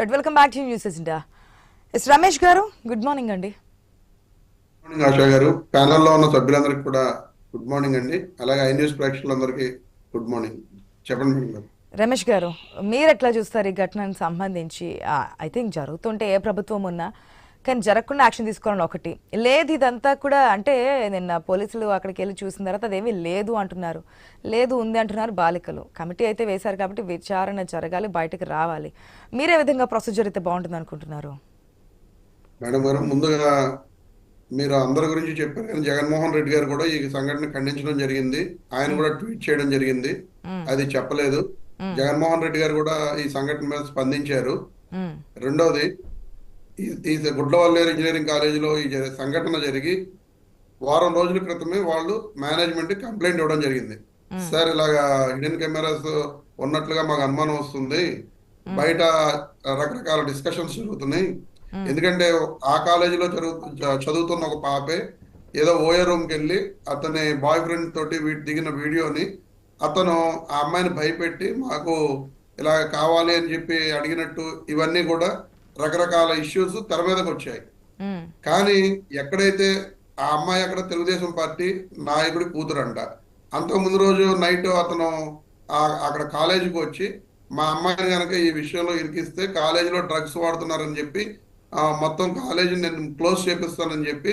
Right welcome back to news India yes Ramesh గారు good morning అండి. Morning Asha గారు. ప్యానెల్లో ఉన్న సభ్యులందరికీ కూడా గుడ్ మార్నింగ్ అండి. అలాగే ఐ న్యూస్ ప్రేక్షకులందరికీ గుడ్ మార్నింగ్ చెప్పండి రమేష్ గారు. మీరు ఎట్లా చూస్తారు ఈ ఘటనకు సంబంధించి? ఐ థింక్ జరుగుతుంటే ఏ ప్రభుత్వం ఉన్నా కానీ జరగకుండా యాక్షన్ తీసుకోవాలని ఒకటి. లేదు ఇదంతా కూడా అంటే నిన్న పోలీసులు అక్కడికి వెళ్ళి చూసిన తర్వాత అదేమీ లేదు అంటున్నారు. లేదు ఉంది అంటున్నారు బాలికలు. కమిటీ అయితే వేశారు కాబట్టి విచారణ జరగాలి బయటకు రావాలి. మీరే విధంగా ప్రొసీజర్ అయితే బాగుంటుంది అనుకుంటున్నారు? మేడం గారు ముందుగా మీరు అందరి గురించి చెప్పారు కానీ జగన్మోహన్ రెడ్డి గారు కూడా ఈ సంఘటన ఖండించడం జరిగింది. ఆయన కూడా ట్వీట్ చేయడం జరిగింది. అది చెప్పలేదు. జగన్మోహన్ రెడ్డి గారు కూడా ఈ సంఘటన మీద స్పందించారు. రెండవది ఈ- గుడ్లవల్లేరు ఇంజనీరింగ్ కాలేజీలో ఈ సంఘటన జరిగి వారం రోజుల క్రితమే వాళ్ళు మేనేజ్మెంట్ కంప్లైంట్ ఇవ్వడం జరిగింది. సార్ ఇలాగా హిడెన్ కెమెరాస్ ఉన్నట్లుగా మాకు అనుమానం వస్తుంది. బయట రకరకాల డిస్కషన్స్ జరుగుతున్నాయి. ఎందుకంటే ఆ కాలేజీలో జరుగు చ- చదువుతున్న ఒక పాపే ఏదో ఓయే రూమ్కి వెళ్ళి అతని బాయ్ ఫ్రెండ్ తోటి దిగిన వీడియోని అతను ఆ అమ్మాయిని భయపెట్టి మాకు ఇలా కావాలి అని చెప్పి అడిగినట్టు ఇవన్నీ కూడా రకరకాల ఇష్యూస్ తెర మీదకి వచ్చాయి. కానీ ఎక్కడైతే ఆ అమ్మాయి అక్కడ తెలుగుదేశం పార్టీ నాయకుడి కూతురంట అంతకు ముందు రోజు నైట్ అతను అక్కడ కాలేజీకి వచ్చి మా అమ్మాయిని కనుక ఈ విషయంలో ఇరికిస్తే కాలేజీలో డ్రగ్స్ వాడుతున్నారని చెప్పి మొత్తం కాలేజీని నేను క్లోజ్ చేపిస్తానని చెప్పి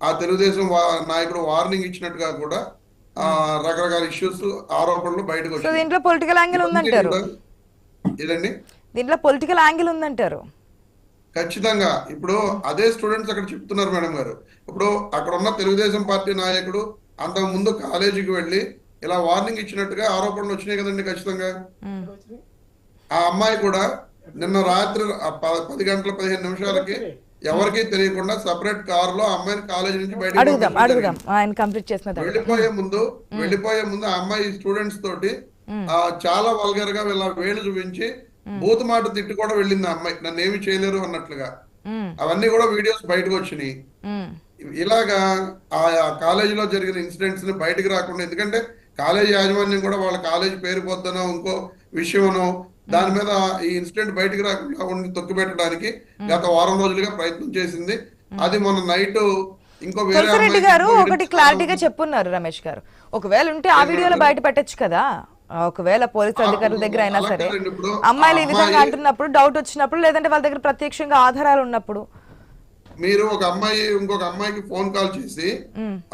ఆ తెలుగుదేశం నాయకుడు వార్నింగ్ ఇచ్చినట్టుగా కూడా ఆ, రకరకాల ఇష్యూస్ ఆరోపణలు బయటకు వచ్చాయి. దీంట్లో పొలిటికల్ యాంగిల్ ఉందంటారు. ఇదండి? దీంట్లో పొలిటికల్ యాంగిల్ ఉందంటారు. ఖచ్చితంగా. ఇప్పుడు అదే స్టూడెంట్స్ అక్కడ చెప్తున్నారు మేడం గారు. ఇప్పుడు అక్కడ ఉన్న తెలుగుదేశం పార్టీ నాయకుడు అంతకు ముందు కాలేజీకి వెళ్ళి ఇలా వార్నింగ్ ఇచ్చినట్టుగా ఆరోపణలు వచ్చినాయి కదండి ఖచ్చితంగా. ఆ అమ్మాయి కూడా నిన్న రాత్రి పది గంటల పదిహేను నిమిషాలకి ఎవరికీ తెలియకుండా సపరేట్ కార్లో అమ్మాయిని కాలేజీ నుంచి బయటకు వెళ్ళిపోయే ముందు వెళ్ళిపోయే ముందు ఆ అమ్మాయి స్టూడెంట్స్ తోటి ఆ చాలా వల్గర్గా వీళ్ళ వేలు చూపించి బూత్ మాట తిట్టి కూడా వెళ్ళింది ఆ అమ్మాయి. నన్ను ఏమి చేయలేరు అన్నట్లుగా. అవన్నీ కూడా వీడియోస్ బయటకు వచ్చినాయి. ఇలాగా ఆ కాలేజీలో జరిగిన ఇన్సిడెంట్స్ని బయటకు రాకుండా ఎందుకంటే కాలేజీ యాజమాన్యం కూడా వాళ్ళ కాలేజీ పేరు పొద్దునో ఇంకో విషయమనో దాని మీద ఈ ఇన్సిడెంట్ బయటకు రాకుండా ఉండి తొక్కిపెట్టడానికి గత వారం రోజులుగా ప్రయత్నం చేసింది. అది మొన్న నైట్ ఇంకో వేరే గారు ఒకటి క్లారిటీగా చెప్పున్నారు రమేష్ గారు. ఒకవేళ ఉంటే ఆ వీడియోలో బయట పెట్టచ్చు కదా. ఒకవేళ పోలీస్ అధికారుల దగ్గర అయినా సరే. అమ్మాయిలు ఈ విధంగా అంటున్నప్పుడు డౌట్ వచ్చినప్పుడు లేదంటే వాళ్ళ దగ్గర ప్రత్యక్షంగా ఆధారాలు ఉన్నప్పుడు. మీరు ఒక అమ్మాయి ఇంకొక అమ్మాయికి ఫోన్ కాల్ చేసి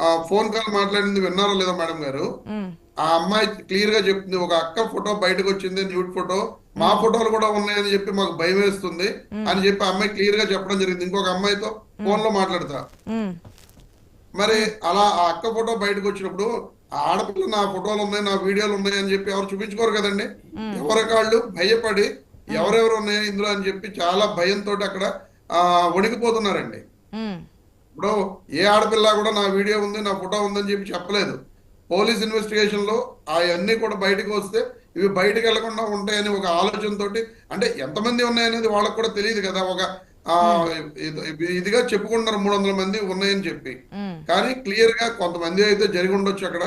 ఆ ఫోన్ కాల్ మాట్లాడింది విన్నారో లేదో మేడం గారు. ఆ అమ్మాయి క్లియర్గా చెప్తుంది ఒక అక్క ఫోటో బయటకు వచ్చింది న్యూడ్ ఫోటో. మా ఫోటోలు కూడా ఉన్నాయని చెప్పి మాకు భయం వేస్తుంది అని చెప్పి అమ్మాయి క్లియర్గా చెప్పడం జరిగింది. ఇంకొక అమ్మాయితో ఫోన్లో మాట్లాడతా. మరి అలా ఆ అక్క ఫోటో బయటకు వచ్చినప్పుడు ఆడపిల్ల నా ఫోటోలు ఉన్నాయి నా వీడియోలు ఉన్నాయి అని చెప్పి ఎవరు చూపించుకోరు కదండి. ఎవరి కాళ్ళు భయపడి ఎవరెవరు ఉన్నాయో ఇందులో అని చెప్పి చాలా భయంతో అక్కడ ఆ వణికిపోతున్నారండి. ఇప్పుడు ఏ ఆడపిల్ల కూడా నా వీడియో ఉంది నా ఫోటో ఉందని చెప్పి చెప్పలేదు. పోలీస్ ఇన్వెస్టిగేషన్లో అవన్నీ కూడా బయటకు వస్తే ఇవి బయటకు వెళ్ళకుండా ఉంటాయని ఒక ఆలోచనతోటి అంటే ఎంతమంది ఉన్నాయనేది వాళ్ళకి కూడా తెలియదు కదా. ఒక ఇదిగా చెప్పుకుంటున్నారు మూడు వందల మంది ఉన్నాయని చెప్పి. కానీ క్లియర్గా కొంతమంది అయితే జరిగి ఉండొచ్చు అక్కడ.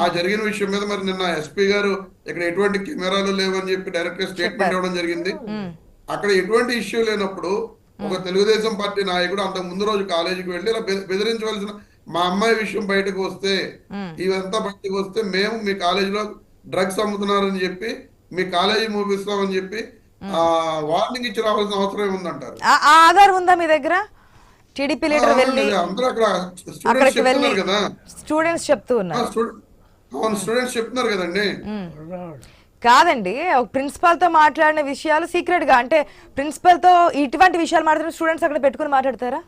ఆ జరిగిన విషయం మీద మరి నిన్న ఎస్పీ గారు ఇక్కడ ఎటువంటి కెమెరాలు లేవని చెప్పి డైరెక్ట్గా స్టేట్మెంట్ ఇవ్వడం జరిగింది. అక్కడ ఎటువంటి ఇష్యూ లేనప్పుడు ఒక తెలుగుదేశం పార్టీ నాయకుడు అంతకు ముందు రోజు కాలేజీకి వెళ్ళి ఇలా బెదిరించవలసిన మా అమ్మాయి విషయం బయటకు వస్తే ఇదంతా బయటకు వస్తే మేము మీ కాలేజీలో డ్రగ్స్ అమ్ముతున్నారని చెప్పి మీ కాలేజీ మూపిస్తామని చెప్పి వార్నింగ్ ఇచ్చి రావాల్సిన అవసరం ఏముందంటారు? ఆధారం ఉందా మీ దగ్గర? టీడీపీ లీడర్ వెళ్ళి అందరూ అక్కడ అక్కడికి వెళ్ళి కదా. స్టూడెంట్స్ చెప్తూ ఉన్నారు. అవును స్టూడెంట్స్ చెప్తున్నారు కదండి. కాదండి ఒక ప్రిన్సిపాల్తో మాట్లాడిన విషయాలు సీక్రెట్గా అంటే ప్రిన్సిపల్తో ఇటువంటి విషయాలు మాట్లాడిన స్టూడెంట్స్ అక్కడ పెట్టుకుని మాట్లాడతారా?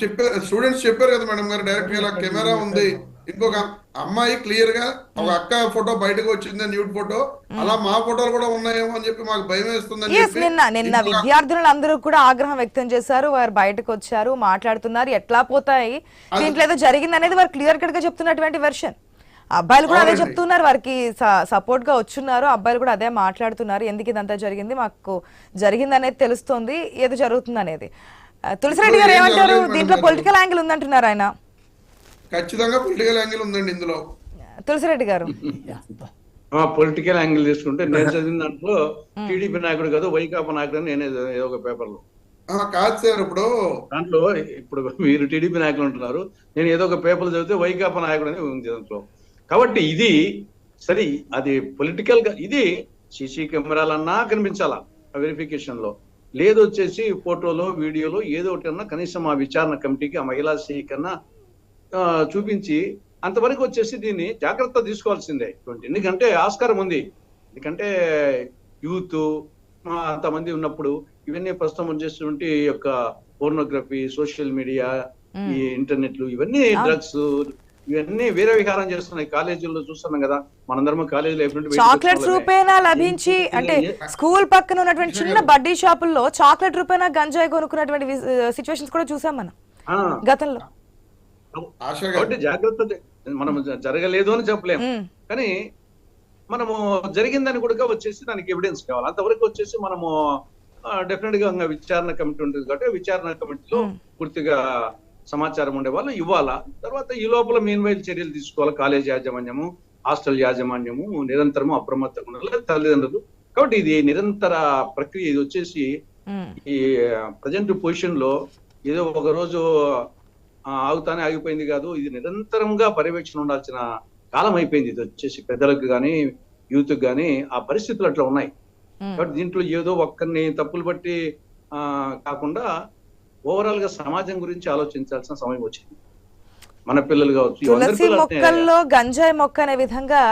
చెప్పారు స్టూడెంట్స్ చెప్పారు కదా మేడం గారు డైరెక్ట్ ఇలా కెమెరా ఉంది. ఇంకొక అమ్మాయి క్లియర్గా ఒక అక్క ఫోటో బయటకు వచ్చింది న్యూడ్ ఫోటో. అలా మా ఫోటోలు కూడా ఉన్నాయేమో అని చెప్పి మాకు భయం వేస్తుందని చెప్పి నిన్న నిన్న ఇంకొక- విద్యార్థులు అందరూ కూడా ఆగ్రహం వ్యక్తం చేశారు వారు బయటకు వచ్చారు మాట్లాడుతున్నారు ఎట్లా పోతాయి? దీంట్లో ఏదో జరిగింది అనేది వారు క్లియర్ కట్గా చెప్తున్నటువంటి వెర్షన్ అబ్బాయిలు కూడా అదే. చెప్తున్నారు వారికి సపోర్ట్గా వచ్చున్నారు అబ్బాయిలు కూడా అదే మాట్లాడుతున్నారు ఎందుకు ఇదంతా జరిగింది మాకు జరిగింది అనేది తెలుస్తోంది ఏదో జరుగుతుంది అనేది తులసిరెడ్డి గారు ఏమంటారు? దీంట్లో. పొలిటికల్ యాంగిల్ ఉందంటున్నారు ఆయన. ఖచ్చితంగా పొలిటికల్ యాంగిల్ ఉందండి ఇందులో. తులసిరెడ్డి గారు. పొలిటికల్ యాంగిల్ తీసుకుంటే నేను చదివిన దాంట్లో టీడీపీ నాయకుడు కాదు వైకాపా నాయకుడు అని నేనే ఏదో ఒక పేపర్లో. ఆ, కాదు సార్ ఇప్పుడు దాంట్లో ఇప్పుడు మీరు టీడీపీ నాయకులు అంటున్నారు నేను ఏదో ఒక పేపర్ చదివితే వైకాపా నాయకుడు అని ఉంది దాంట్లో. కాబట్టి ఇది సరే అది పొలిటికల్గా ఇది సీసీ కెమెరాలన్నా కనిపించాలా? వెరిఫికేషన్లో. లేదు వచ్చేసి ఫోటోలో వీడియోలో ఏదో ఒకటి అన్నా కనీసం ఆ విచారణ కమిటీకి ఆ మహిళా సీ కన్నా ఆ, చూపించి అంతవరకు వచ్చేసి దీన్ని జాగ్రత్త తీసుకోవాల్సిందే. ఇటువంటి ఎందుకంటే ఆస్కారం ఉంది. ఎందుకంటే యూత్ అంతమంది ఉన్నప్పుడు ఇవన్నీ ప్రస్తుతం వచ్చేటువంటి యొక్క పోర్నోగ్రఫీ సోషల్ మీడియా ఈ ఇంటర్నెట్లు ఇవన్నీ డ్రగ్స్ ఇవన్నీ వేరే విహారం చేస్తున్నాయి. కాలేజీల్లో చూస్తున్నాం కదా. మనందరం కాలేజీలో ఎప్పుడు చాక్లెట్స్ రూపేనా లభించి అంటే స్కూల్ పక్కన ఉన్నటువంటి చిన్న బడ్డీ షాపుల్లో చాక్లెట్ రూపేనా గంజాయి కొనుక్కున్నటువంటి సిచ్యువేషన్స్ కూడా చూసాం మనం. గతంలో. కాబట్టి జాగ్రత్త మనం జరగలేదు అని చెప్పలేము కానీ మనము జరిగిందని కూడా వచ్చేసి దానికి ఎవిడెన్స్ కావాలి. అంతవరకు వచ్చేసి మనము డెఫినెట్గా ఇంకా విచారణ కమిటీ ఉంటుంది కాబట్టి విచారణ కమిటీలో పూర్తిగా సమాచారం ఉండే వాళ్ళు ఇవ్వాలా తర్వాత ఈ లోపల మీన్ వైల్ చర్యలు తీసుకోవాలి. కాలేజ్ యాజమాన్యము హాస్టల్ యాజమాన్యము నిరంతరము అప్రమత్తంగా ఉండాలి. తల్లిదండ్రులు. కాబట్టి ఇది నిరంతర ప్రక్రియ. ఇది వచ్చేసి ఈ ప్రజెంట్ పొజిషన్లో ఏదో ఒక రోజు ఆగుతానే ఆగిపోయింది కాదు. ఇది నిరంతరంగా పర్యవేక్షణ ఉండాల్సిన కాలం అయిపోయింది. ఇది వచ్చేసి పెద్దలకు కానీ యూత్ కానీ ఆ పరిస్థితులు అట్లా ఉన్నాయి. కాబట్టి దీంట్లో ఏదో ఒక్కరిని తప్పులు బట్టి ఆ, కాకుండా ఓవరాల్గా సమాజం గురించి ఆలోచించాల్సిన సమయం వచ్చింది. మన పిల్లలు కావచ్చు తులసి మొక్కల్లో గంజాయి మొక్క అనే విధంగా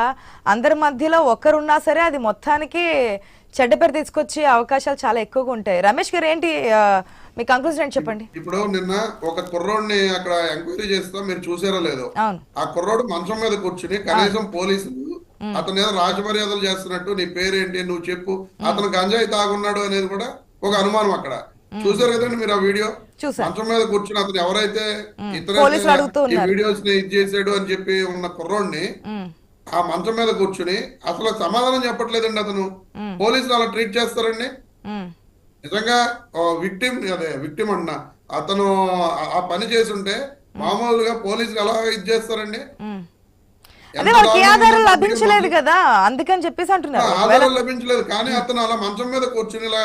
అందరి మధ్యలో ఒక్కరున్నా సరే అది మొత్తానికి చెడ్డ పేరు తీసుకొచ్చే అవకాశాలు చాలా ఎక్కువగా ఉంటాయి. రమేష్ గారు ఏంటి మీ కంక్లూజన్ చెప్పండి? ఇప్పుడు నిన్న ఒక కుర్రోడిని అక్కడ ఎంక్వైరీ చేస్తా మీరు చూసారో లేదో ఆ కుర్రోడు మంచం మీద కూర్చుని కనీసం పోలీసులు అతని ఏదో రాజమర్యాదలు చేస్తున్నట్టు నీ పేరేంటి నువ్వు చెప్పు అతను గంజాయి తాగున్నాడు అనేది కూడా ఒక అనుమానం అక్కడ. చూసారు కదండి మీరు ఆ వీడియో? మంచం మీద కూర్చుని అతను ఎవరైతే ఇతరైతే ఈ. వీడియోస్ని ఇది చేసాడు అని చెప్పి ఉన్న కుర్రోడిని ఆ మంచం మీద కూర్చుని అసలు సమాధానం చెప్పట్లేదండి అతను. పోలీసులు అలా ట్రీట్ చేస్తారండి? నిజంగా విక్టిమ్ అదే విక్టిమ్ అన్న అతను ఆ- పని చేస్తుంటే మామూలుగా పోలీసులు ఎలా ఇది చేస్తారండి? అదే వాళ్ళకి ఆధారం లభించలేదు కదా అందుకని చెప్పేసి అంటున్నారు. ఆధారం లభించలేదు కానీ అతను అలా మంచం మీద కూర్చుని ఇలా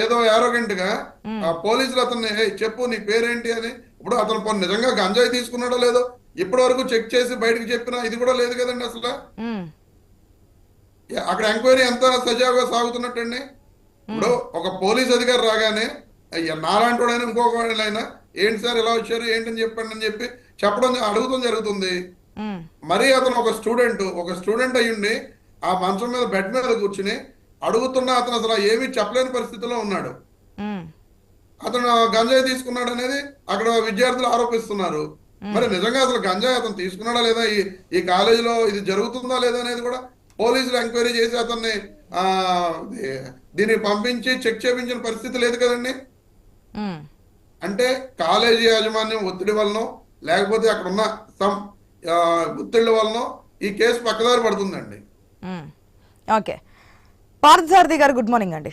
ఏదో యారోగెంట్గా ఆ, పోలీసులు అతన్ని "ఏయ్, చెప్పు నీ పేరేంటి అని ఇప్పుడు అతను నిజంగా గంజాయి తీసుకున్నాడో లేదో ఇప్పటి వరకు చెక్ చేసి బయటకు చెప్పినా ఇది కూడా లేదు కదండి అసలు. అక్కడ ఎంక్వైరీ ఎంత సజావుగా సాగుతున్నట్టండి. ఇప్పుడు ఒక పోలీస్ అధికారి రాగానే అయ్యా నాలాంటోడైనా ఇంకొక వాడినైనా ఏంటి సార్ ఇలా వచ్చారు? ఏంటని చెప్పండి అని చెప్పి చెప్పడం అడుగుతాం జరుగుతుంది. మరి అతను ఒక స్టూడెంట్ ఒక స్టూడెంట్ అయ్యుండి ఆ మంచం మీద బెడ్ మీద కూర్చుని అడుగుతున్నా అతను అసలు ఏమీ చెప్పలేని పరిస్థితిలో ఉన్నాడు. అతను గంజాయి తీసుకున్నాడు అనేది అక్కడ విద్యార్థులు ఆరోపిస్తున్నారు. మరి నిజంగా అసలు గంజాయి అతను తీసుకున్నాడా లేదా? ఈ కాలేజీలో ఇది జరుగుతుందా లేదా అనేది కూడా పోలీసులు ఎంక్వైరీ చేసి అతన్ని దీన్ని పంపించి చెక్ చేయించిన పరిస్థితి లేదు కదండి. అంటే కాలేజీ యాజమాన్యం ఒత్తిడి వలన లేకపోతే అక్కడ ఉన్న సమ్ ఆ, ఒత్తిళ్ళ వలన ఈ కేసు పక్కదారి పడుతుందండి. ఓకే పార్థసారథి గారు గుడ్ మార్నింగ్ అండి